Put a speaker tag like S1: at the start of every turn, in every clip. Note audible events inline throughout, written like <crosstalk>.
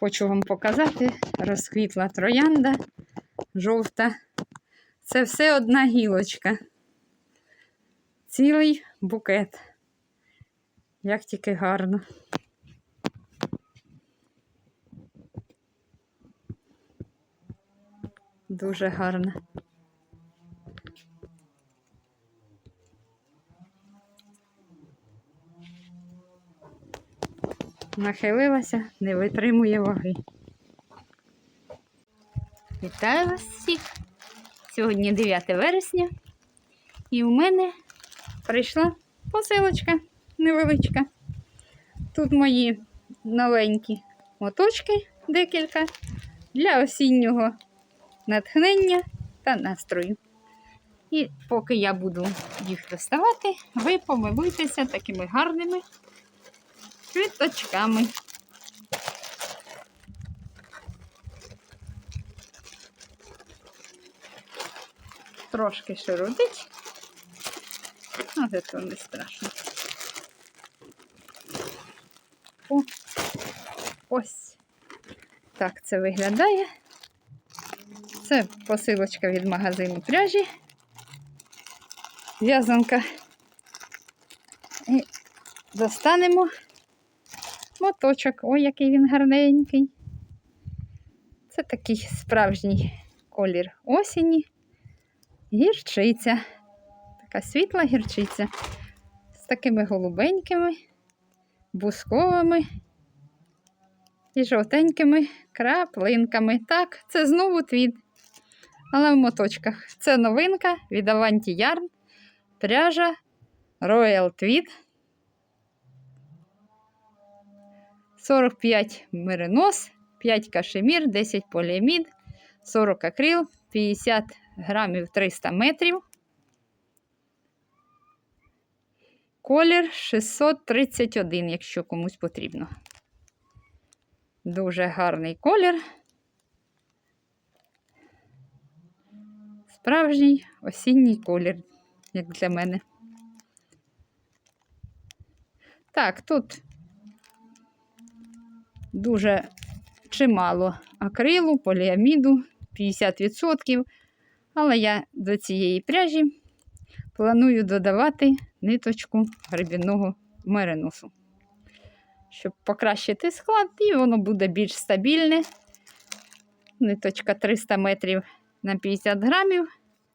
S1: Хочу вам показати, розквітла троянда жовта. Це все одна гілочка. Цілий букет. Як тільки гарно. Дуже гарно. Нахилилася, не витримує ваги. Вітаю вас всіх! Сьогодні 9 вересня, і у мене прийшла посилочка невеличка. Тут мої новенькі моточки декілька для осіннього натхнення та настрою. І поки я буду їх доставати, ви помилуйтеся такими гарними квіточками. Трошки широдить, але це не страшно. О, ось так це виглядає. Це посилочка від магазину пряжі. В'язанка. І достанемо моточок. Ой, який він гарненький. Це такий справжній колір осені. Гірчиця. Така світла гірчиця. З такими голубенькими, бусковими і жовтенькими краплинками. Так, це знову твід. Але в моточках. Це новинка від Avanti Yarn. Пряжа Royal Tweed. 45 меринос, 5 кашемір, 10 поліамід, 40 акрил, 50 грамів 300 метрів. Колір 631, якщо комусь потрібно. Дуже гарний колір. Справжній осінній колір, як для мене. Так, тут дуже чимало акрилу, поліаміду, 50%. Але я до цієї пряжі планую додавати ниточку гребінного мериносу, щоб покращити склад, і воно буде більш стабільне. Ниточка 300 метрів на 50 грамів,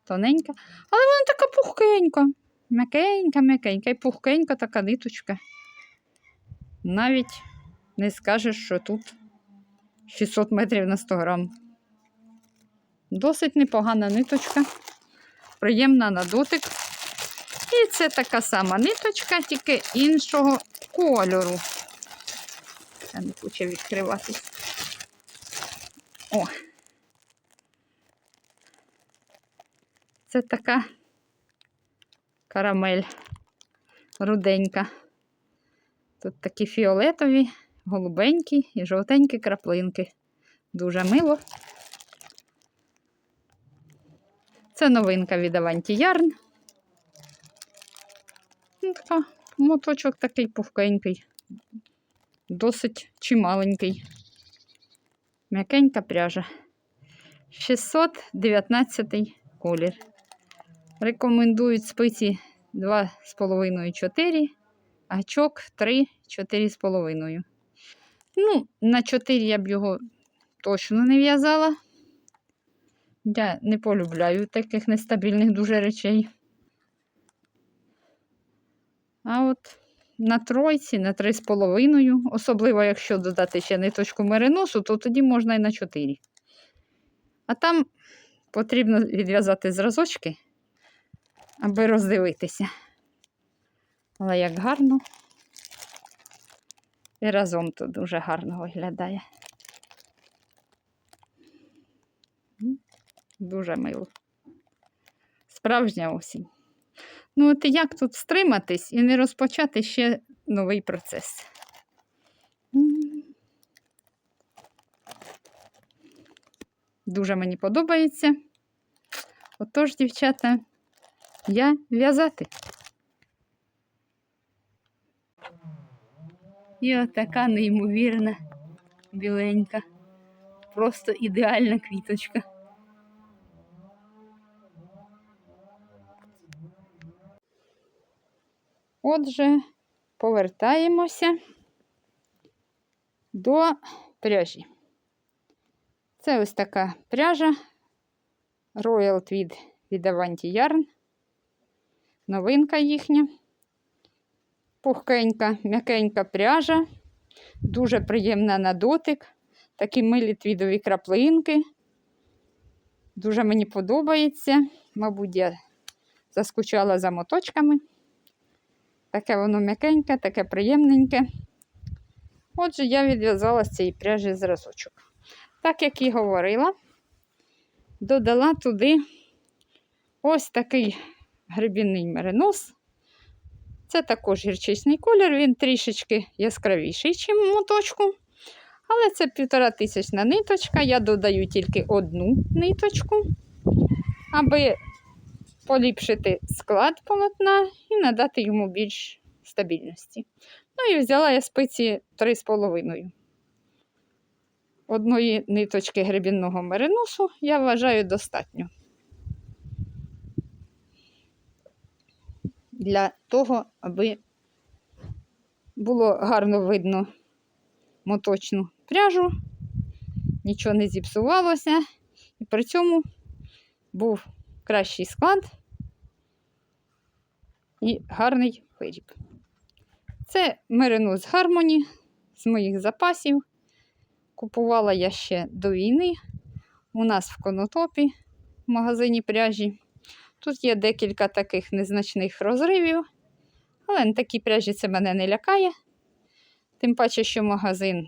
S1: тоненька, але вона така пухкенька, м'якенька, м'якенька і пухкенька така ниточка. Навіть не скажеш, що тут 600 метрів на 100 грам. Досить непогана ниточка, приємна на дотик. І це така сама ниточка, тільки іншого кольору. Я не хочу відкриватись. О! Це така карамель руденька. Тут такі фіолетові, голубенькі і жовтенькі краплинки. Дуже мило. Це новинка від Avanti Yarn. Така, моточок такий пухкенький, досить чималенький. М'якенька пряжа. 619 колір. Рекомендують спиці 2,5-4, гачок 3-4,5. Ну, на 4 я б його точно не в'язала. Я не полюбляю таких нестабільних дуже речей. А от на тройці, на 3,5, особливо, якщо додати ще ниточку мериносу, то тоді можна і на 4. А там потрібно відв'язати зразочки, аби роздивитися. Але як гарно. І разом тут дуже гарно виглядає. Дуже мило. Справжня осінь. Ну, от як тут стриматись і не розпочати ще новий процес? Дуже мені подобається. Отож, дівчата, я в'язати. І отака неймовірна біленька. Просто ідеальна квіточка. Отже, повертаємося до пряжі. Це ось така пряжа Royal Tweed від Avanti Yarn. Новинка їхня. Пухкенька, м'якенька пряжа, дуже приємна на дотик. Такі милі твідові краплинки. Дуже мені подобається. Мабуть, я заскучала за моточками. Таке воно м'якеньке, таке приємненьке. Отже, я відв'язала з цієї пряжі зразочок. Так як і говорила, додала туди ось такий гребінний меринос. Це також гірчичний колір, він трішечки яскравіший, ніж моточку. Але це півтора тисячна ниточка. Я додаю тільки одну ниточку, аби поліпшити склад полотна і надати йому більш стабільності. Ну і взяла я спиці 3,5. Одної ниточки гребінного мериносу я вважаю достатньо. Для того, аби було гарно видно моточну пряжу, нічого не зіпсувалося, і при цьому був кращий склад і гарний виріб. Це меринос Harmony з моїх запасів. Купувала я ще до війни. У нас в конотопі в магазині пряжі. Тут є декілька таких незначних розривів, але на такій пряжі це мене не лякає. Тим паче, що магазин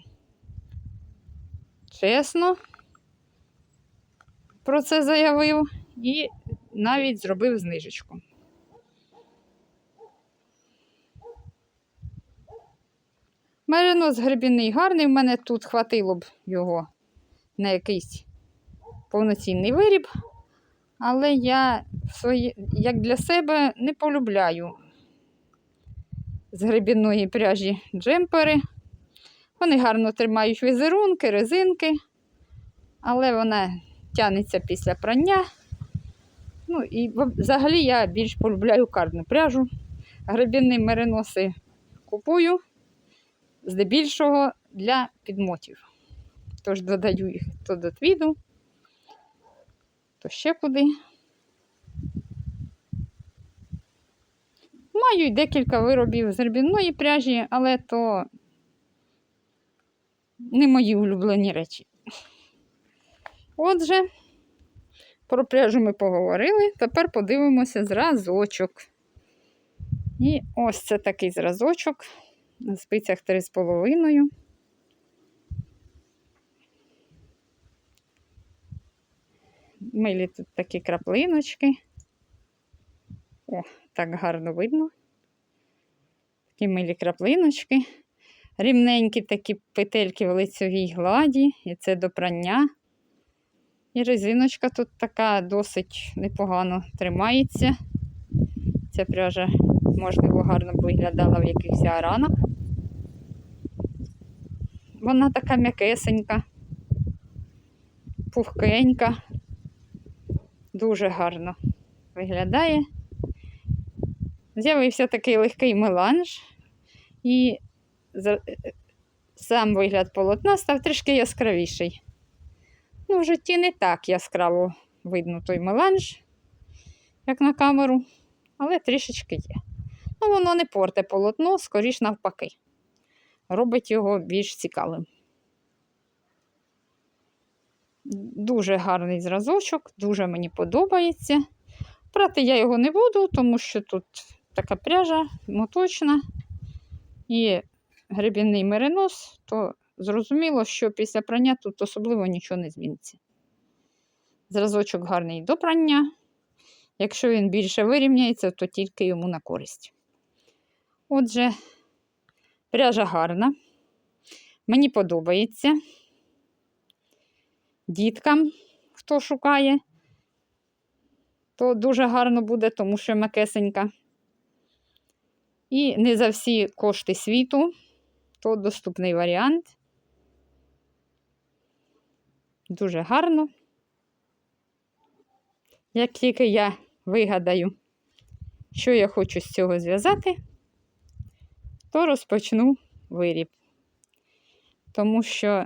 S1: чесно про це заявив і навіть зробив знижечку. Меринос гребінний гарний, в мене тут хватило б його на якийсь повноцінний виріб, але я свої, як для себе не полюбляю з гребінної пряжі джемпери. Вони гарно тримають візерунки, резинки, але вона тягнеться після прання. Ну і взагалі я більш полюбляю карну пряжу. Гребінні мериноси купую здебільшого для підмотів. Тож додаю їх то до твіду, то ще куди. Маю й декілька виробів з гребінної пряжі, але то не мої улюблені речі. Отже, про пряжу ми поговорили, тепер подивимося зразочок. І ось це такий зразочок на спицях 3,5. Милі тут такі краплиночки. О, так гарно видно. Такі милі краплиночки. Рівненькі такі петельки в лицевій гладі, і це до прання. І резиночка тут така досить непогано тримається. Ця пряжа, можливо, гарно б виглядала в якихось аранах. Вона така м'якесенька, пухкенька, дуже гарно виглядає. З'явився такий легкий меланж, і сам вигляд полотна став трішки яскравіший. Ну, в житті не так яскраво видно той меланж, як на камеру, але трішечки є. Ну, воно не порте полотно, скоріш навпаки. Робить його більш цікавим. Дуже гарний зразочок, дуже мені подобається. Прати я його не буду, тому що тут така пряжа моточна і гребінний меринос, то зрозуміло, що після прання тут особливо нічого не зміниться. Зразочок гарний до прання. Якщо він більше вирівняється, то тільки йому на користь. Отже, пряжа гарна. Мені подобається. Діткам, хто шукає, то дуже гарно буде, тому що макесенька. І не за всі кошти світу, то доступний варіант. Дуже гарно. Як тільки я вигадаю, що я хочу з цього зв'язати, то розпочну виріб. Тому що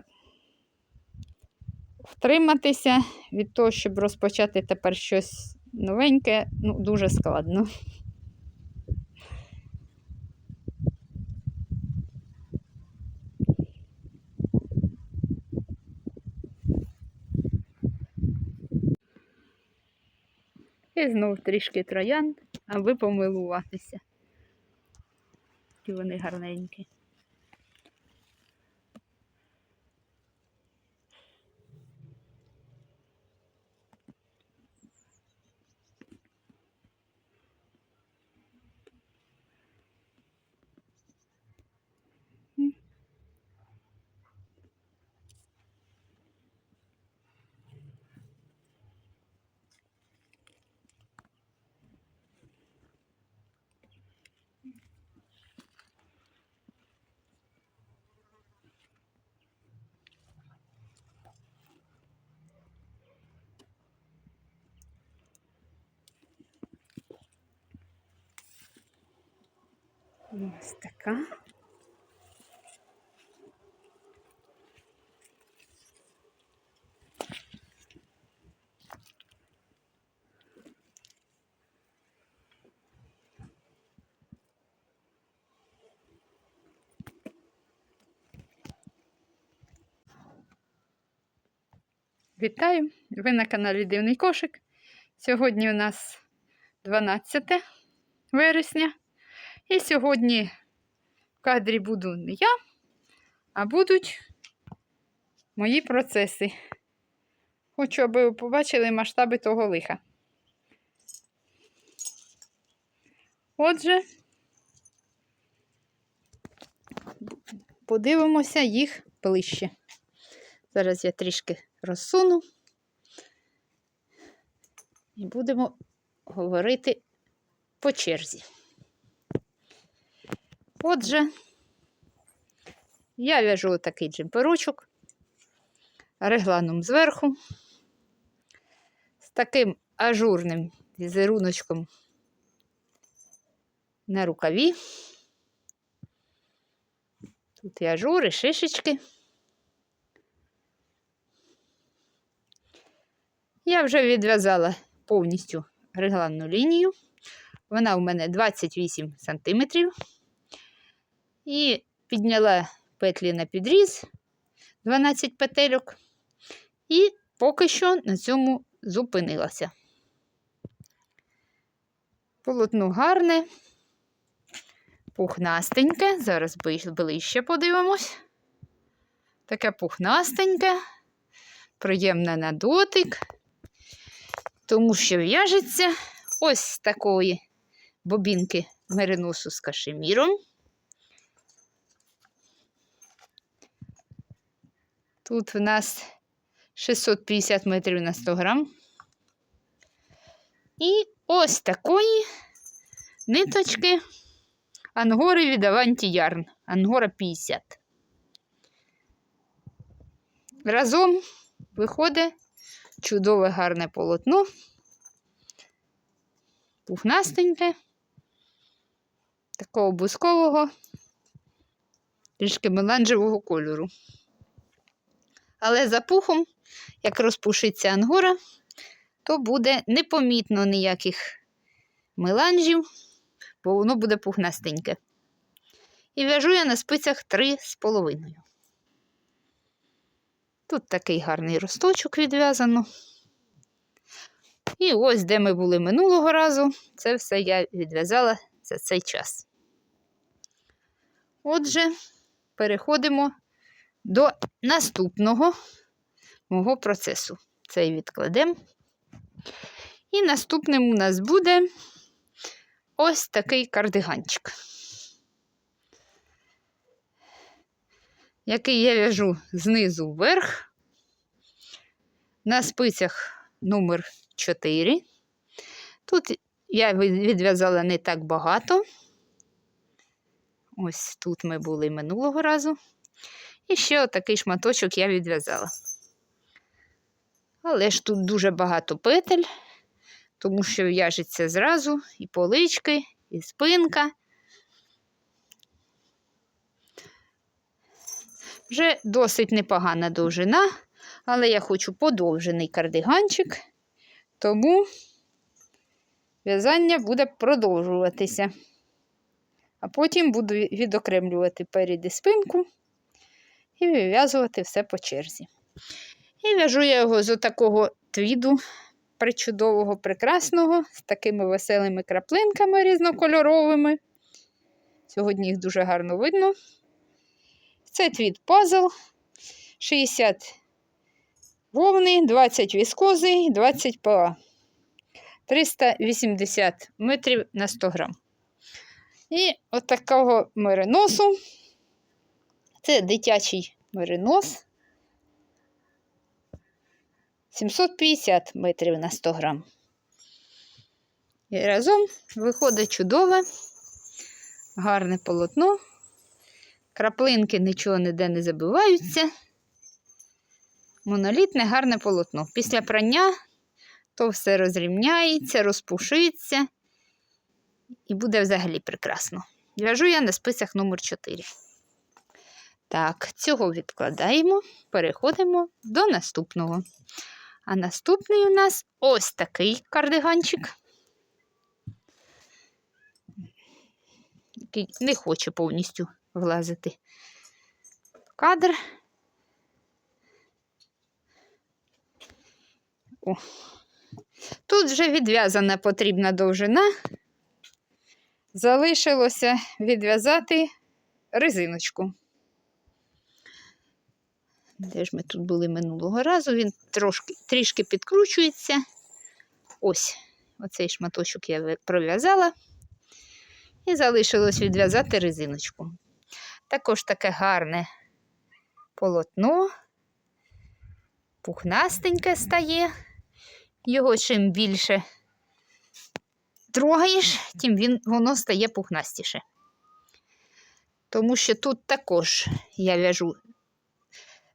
S1: втриматися від того, щоб розпочати тепер щось новеньке, ну, дуже складно. І знов трішки троянд, аби помилуватися. І вони гарненькі. Ось така. Вітаю! Ви на каналі Дивний Кошик. Сьогодні у нас 12 вересня. І сьогодні в кадрі буду не я, а будуть мої процеси. Хочу, аби ви побачили масштаби того лиха. Отже, подивимося їх ближче. Зараз я трішки розсуну і будемо говорити по черзі. Отже, я в'яжу такий джемперочок, регланом зверху, з таким ажурним візеруночком на рукаві. Тут і ажури, шишечки. Я вже відв'язала повністю регланну лінію. Вона у мене 28 сантиметрів. І підняла петлі на підріз 12 петельок. І поки що на цьому зупинилася. Полотно гарне, пухнастеньке. Зараз ближче подивимось. Таке пухнастеньке, приємне на дотик, тому що в'яжеться ось такої бобінки мериносу з кашеміром. Тут в нас 650 метрів на 100 грам. І ось такої ниточки ангори від Аванті Ярн. Ангора 50. Разом виходить чудове гарне полотно, пухнастеньке, такого бускового, трішки меланжевого кольору. Але за пухом, як розпушиться ангора, то буде непомітно ніяких меланжів, бо воно буде пухнастеньке. І в'яжу я на спицях 3,5. Тут такий гарний росточок відв'язано. І ось, де ми були минулого разу, це все я відв'язала за цей час. Отже, переходимо до наступного мого процесу. Цей відкладемо. І наступним у нас буде ось такий кардиганчик, який я в'яжу знизу вверх, на спицях номер 4. Тут я відв'язала не так багато. Ось тут ми були минулого разу. І ще отакий шматочок я відв'язала. Але ж тут дуже багато петель, тому що в'яжеться зразу і полички, і спинка. Вже досить непогана довжина, але я хочу подовжений кардиганчик, тому в'язання буде продовжуватися. А потім буду відокремлювати перед і спинку і вив'язувати все по черзі. І в'яжу я його з отакого твіду причудового, прекрасного, з такими веселими краплинками різнокольоровими. Сьогодні їх дуже гарно видно. Це твіт пазл 60 вовни, 20 віскози 20 ПА. 380 метрів на 100 грам. І от такого мериносу. Це дитячий меринос. 750 метрів на 100 грам. І разом виходить чудове, гарне полотно. Краплинки нічого ніде не забиваються. Монолітне гарне полотно. Після прання то все розрівняється, розпушиться і буде взагалі прекрасно. В'яжу я на спицях номер 4. Так, цього відкладаємо, переходимо до наступного. А наступний у нас ось такий кардиганчик, який не хоче повністю влазити в кадр. О. Тут вже відв'язана потрібна довжина. Залишилося відв'язати резиночку. Де ж ми тут були минулого разу? Він трошки, трішки підкручується. Ось, оцей шматочок я пров'язала. І залишилось відв'язати резиночку. Також таке гарне полотно, пухнастеньке стає. Його чим більше трогаєш, тим він, воно стає пухнастіше. Тому що тут також я в'яжу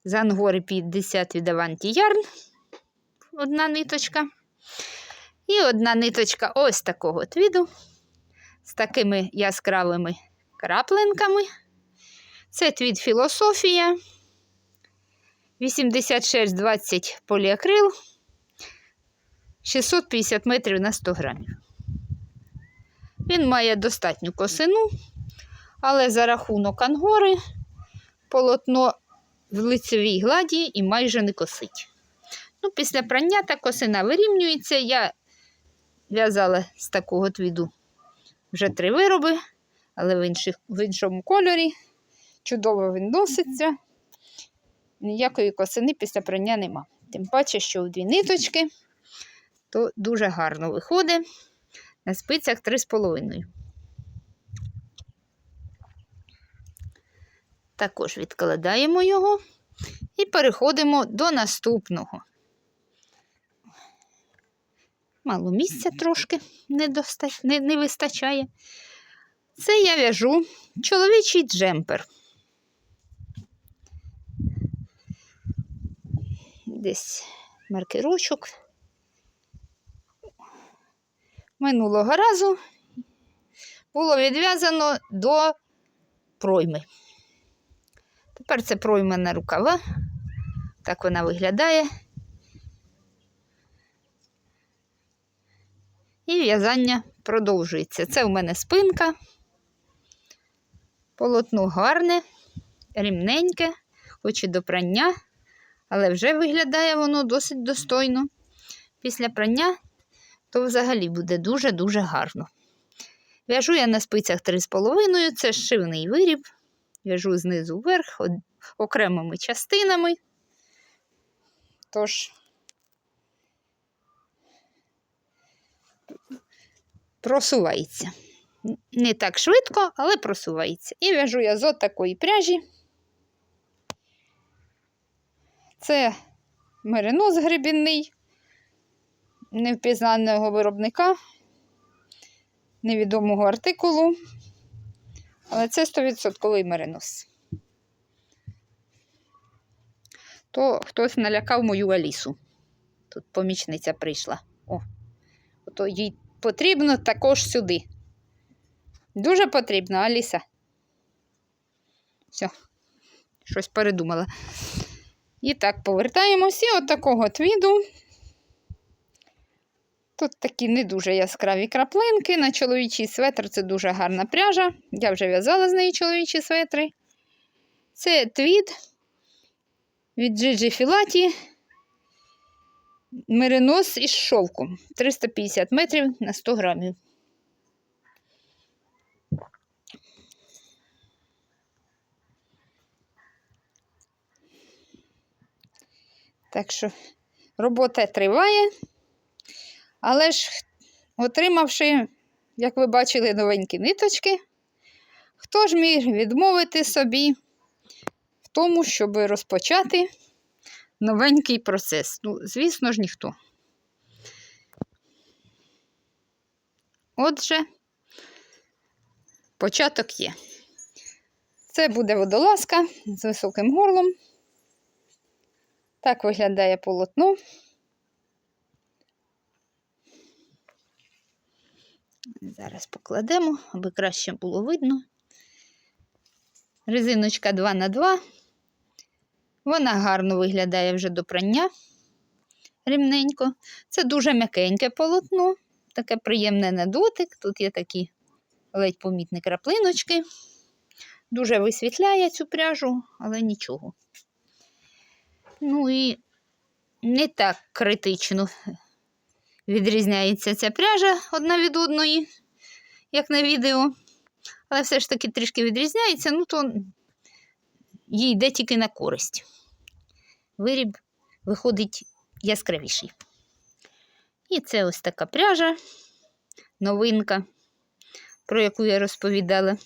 S1: з ангори 50 від Avanti Yarn, одна ниточка. І одна ниточка ось такого твіду з такими яскравими краплинками. Це твід філософія. 86-20 поліакрил. 650 метрів на 100 грамів. Він має достатню косину, але за рахунок ангори полотно в лицевій гладі і майже не косить. Ну, після прання та косина вирівнюється. Я в'язала з такого твіду вже три вироби, але в, інших, в іншому кольорі. Чудово він носиться. Ніякої косини після прання нема. Тим паче, що в дві ниточки, то дуже гарно виходить. На спицях 3,5. Також відкладаємо його і переходимо до наступного. Мало місця трошки не, доста... не, не вистачає. Це я в'яжу чоловічий джемпер. Десь маркерочок. Минулого разу було відв'язано до пройми. Тепер це пройма на рукава. Так вона виглядає. І в'язання продовжується. Це у мене спинка. Полотно гарне, рівненьке, хоч і до прання, але вже виглядає воно досить достойно. Після прання то взагалі буде дуже-дуже гарно. В'яжу я на спицях 3,5, це шивний виріб. В'яжу знизу вверх, окремими частинами. Тож, просувається. Не так швидко, але просувається. І в'яжу я з от такої пряжі. Це меринос гребінний, невпізнаного виробника, невідомого артикулу. Але це 100% меринос. То хтось налякав мою Алісу. Тут помічниця прийшла. О, ото їй потрібно також сюди. Дуже потрібно, Аліса. Все, щось передумала. І так, повертаємося от такого твіду. Тут такі не дуже яскраві краплинки. На чоловічий светр це дуже гарна пряжа. Я вже в'язала з неї чоловічі светри. Це твід від Джиджі Філаті. Меринос із шовком. 350 метрів на 100 грамів. Так що робота триває. Але ж, отримавши, як ви бачили, новенькі ниточки, хто ж міг відмовити собі в тому, щоб розпочати новенький процес? Ну, звісно ж, ніхто. Отже, початок є. Це буде водолазка з високим горлом. Так виглядає полотно. Зараз покладемо, аби краще було видно. Резиночка 2 на 2 Вона гарно виглядає вже до прання рівненько. Це дуже м'якеньке полотно, таке приємне на дотик. Тут є такі ледь помітні краплиночки. Дуже висвітляє цю пряжу, але нічого. Ну і не так критично відрізняється ця пряжа одна від одної, як на відео. Але все ж таки трішки відрізняється, ну то їй йде тільки на користь. Виріб виходить яскравіший. І це ось така пряжа, новинка, про яку я розповідала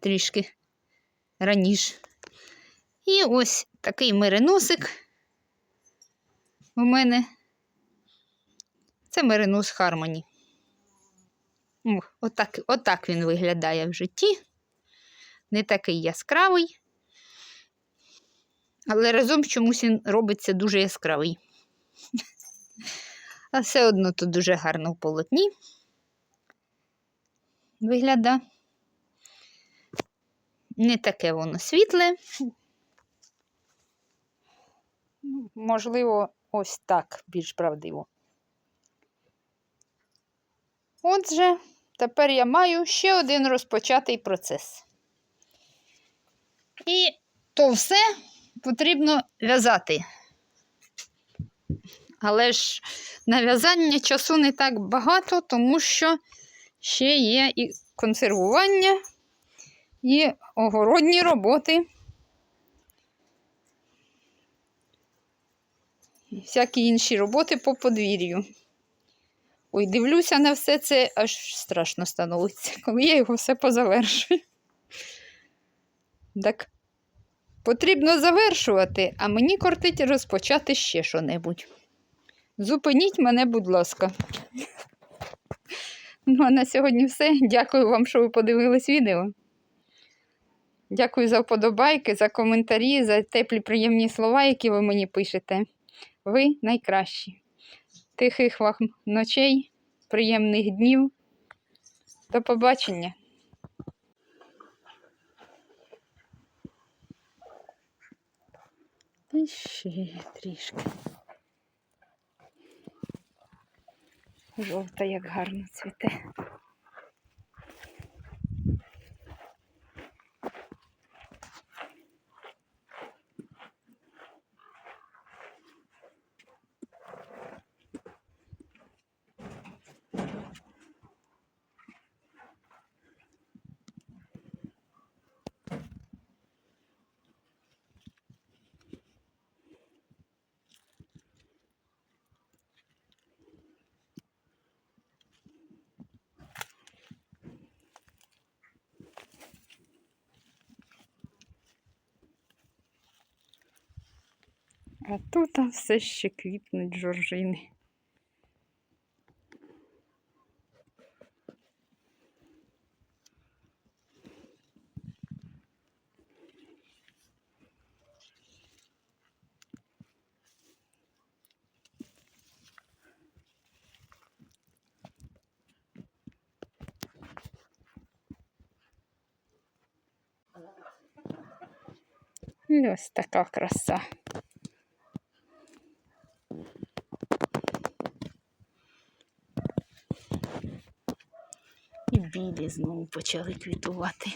S1: трішки раніше. І ось такий мериносик у мене. Це меринос Хармоні. Отак, отак він виглядає в житті. Не такий яскравий. Але разом чомусь він робиться дуже яскравий. А все одно тут дуже гарно в полотні виглядає. Не таке воно світле. Ну, Можливо, ось так більш правдиво. Отже, тепер я маю ще один розпочатий процес. І то все потрібно в'язати. Але ж на в'язання часу не так багато, тому що ще є і консервування, і огородні роботи. Всякі інші роботи по подвір'ю. Ой, дивлюся на все це, аж страшно становиться, <laughs> коли я його все позавершую. Так, потрібно завершувати, а мені кортить розпочати ще що-небудь. Зупиніть мене, будь ласка. <laughs> Ну, а на сьогодні все. Дякую вам, що ви подивились відео. Дякую за вподобайки, за коментарі, за теплі приємні слова, які ви мені пишете. Ви найкращі. Тихих вам ночей, приємних днів. До побачення. І ще трішки. Жовта як гарно цвіте. А тут там все еще квітнуть жоржини. І ось така краса. І знову почали квітувати.